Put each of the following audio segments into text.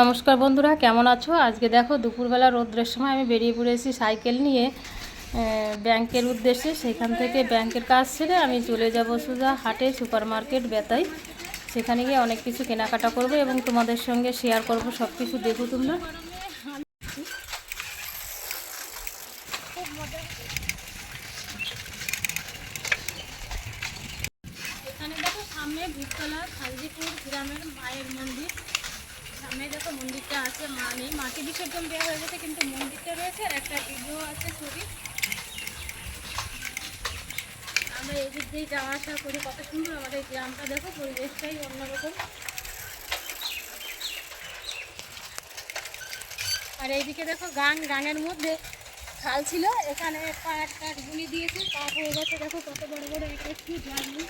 নমস্কার বন্ধুরা, কেমন আছো? আজকে দেখো, দুপুরবেলা রোদ্রের সময় আমি বেরিয়ে পড়েছি সাইকেল নিয়ে ব্যাংকের উদ্দেশ্যে। সেখান থেকে ব্যাংকের কাজ ছেড়ে আমি চলে যাব সোজা হাটে সুপার মার্কেট বেতাই। সেখানে গিয়ে অনেক কিছু কেনাকাটা করব এবং তোমাদের সঙ্গে শেয়ার করব সব কিছু দেখো তোমরা। এখানে দেখো সামনে ভীততলা খালজিপুর গ্রামের মায়ের মন্দির। সামনে দেখো মন্দিরটা আছে, মা নেই। মাটি বিসর্জন দেওয়া হয়ে গেছে, কিন্তু মন্দিরটা রয়েছে আর একটা বিগ্রহ আছে ছবি। আমরা এদিক দিয়ে যাওয়া আসা করি। কত সুন্দর আমাদের গ্রামটা। দেখো, পরিবেশটাই অন্যরকম। আর এইদিকে দেখো গাং গাঙের মধ্যে খাল ছিল। এখানে পাট টাট গুলি দিয়েছে, পাট হয়ে গেছে। দেখো, কত বড় বড় এক একটি জানি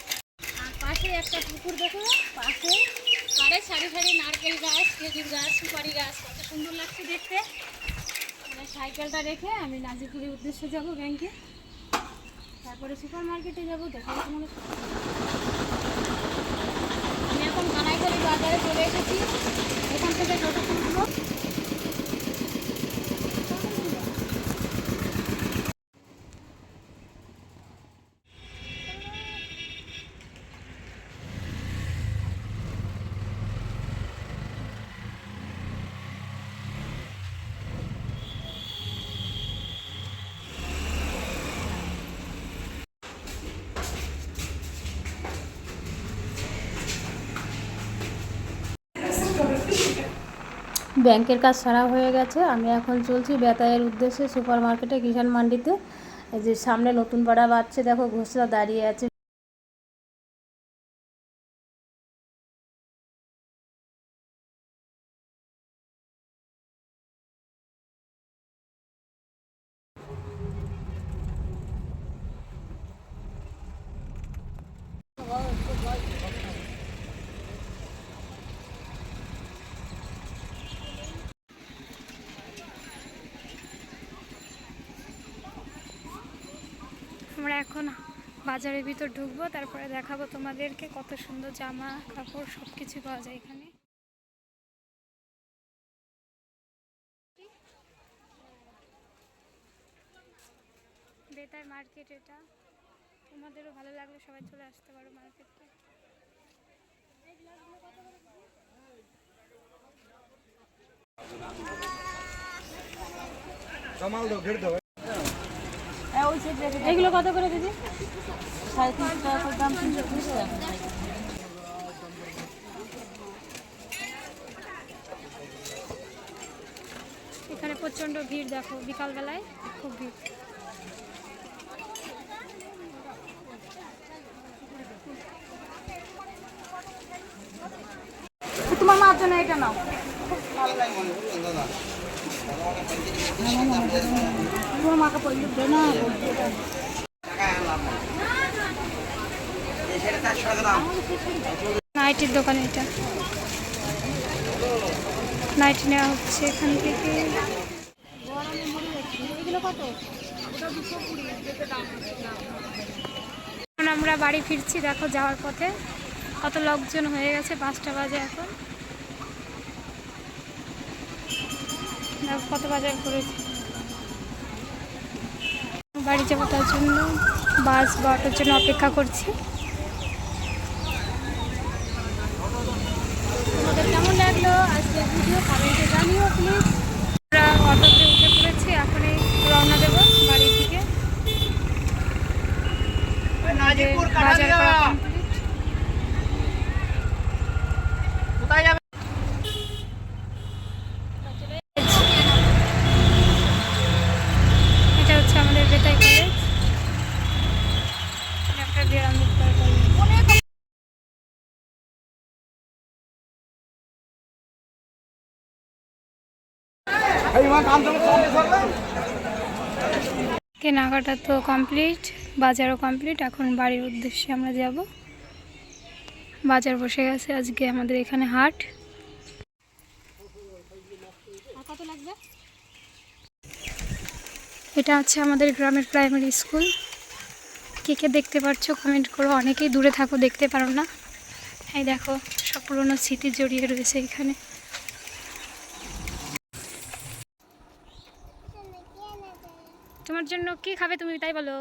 আর পাশে একটা পুকুর, দেখো, পাশে পাড়ে সারি সারি নারকেল গাছ, খেজুর গাছ, সুপারি গাছ, কত সুন্দর লাগছে দেখতে। মানে সাইকেলটা রেখে আমি নাজিপুরের উদ্দেশ্যে যাব ব্যাংকে। তারপরে সুপার মার্কেটে যাব দেখা তোমার আমি এখন কানাইখালি বাজারে চলে এসেছি। এখান থেকে টোটো ব্যাংকের কাজ সারা হয়ে গেছে। আমি এখন চলছি বেতায়ের উদ্দেশ্যে সুপার মার্কেটে কিষাণ মান্ডিতে। যে সামনে নতুন পাড়া বাড়ছে, দেখো ঘোষরা দাঁড়িয়ে আছে। এখন বাজারের ভিতর ঢুকবো তারপরে দেখাবো তোমাদেরকে কত সুন্দর জামা কাপড় সব কিছু পাওয়া যায় এখানে বেতার মার্কেট এটা তোমাদেরও ভালো লাগলে সবাই চলে আসতে পারো মার্কেটে कमाल दो घेर दो এগুলো কত করে দিদি সাড়ে তিনশো টাকা দাম তিনশো তিরিশ টাকা এখানে প্রচণ্ড ভিড় দেখো বিকালবেলায় খুব ভিড়। তোমার মার জন্য এটা নাও। তোমার মাকে নাইটির দোকান এটা। নাইটি নেওয়া হচ্ছে এখান থেকে। আমরা বাড়ি ফিরছি, দেখো যাওয়ার পথে। কত লোকজন হয়ে গেছে, পাঁচটা বাজে এখন। কত বাজার করেছি। বাড়ি যাব তার জন্য, বাস বা অটোর জন্য অপেক্ষা করছি। তোমাদের কেমন লাগল? কমেন্টে জানিও আমরা অটোতে উঠে রওনা দেবো কেনাকাটা তো কমপ্লিট, বাজারও কমপ্লিট, এখন বাড়ির উদ্দেশ্যে আমরা যাব। বাজার বসে গেছে আজকে আমাদের এখানে হাট। এটা হচ্ছে আমাদের গ্রামের প্রাইমারি স্কুল কে কে দেখতে পাচ্ছ কমেন্ট করো, অনেকেই দূরে থাকো, দেখতে পারো না। এই দেখো, সব পুরনো স্মৃতি জড়িয়ে রয়েছে এখানে। তোমার জন্য কি খাবে তুমি তাই বলো।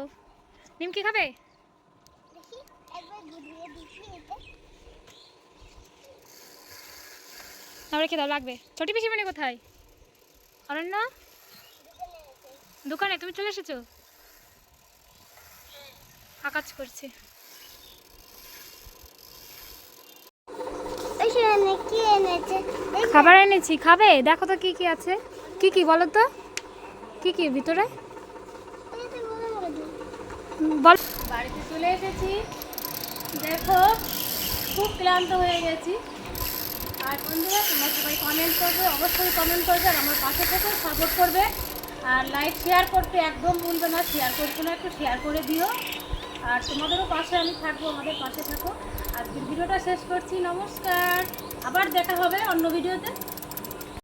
নিমকি খাবে? তাহলে রেখে দাও লাগবে। ছোটি পিসি মানে কোথায়? অরণ্য? দোকানে তুমি চলে এসেছ? আকাজ করছে। কি খাবার এনেছি খাবে? দেখো তো কি কি আছে। কি কি বলো তো? কি কি ভিতরে? বল। বাড়িতে চলে এসেছি। দেখো, খুব ক্লান্ত হয়ে গেছি। আর বন্ধুরা, তোমরা সবাই কমেন্ট করবে, অবশ্যই কমেন্ট করবে, আর আমার পাশে থেকে সাপোর্ট করবে। আর লাইক শেয়ার করতে একদম ভুলবে না শেয়ার করছ না একটু শেয়ার করে দিও। আর তোমাদেরও পাশে আমি থাকব, আমাদের পাশে থাকো। আজকের ভিডিওটা শেষ করছি, নমস্কার। আবার দেখা হবে অন্য ভিডিওতে।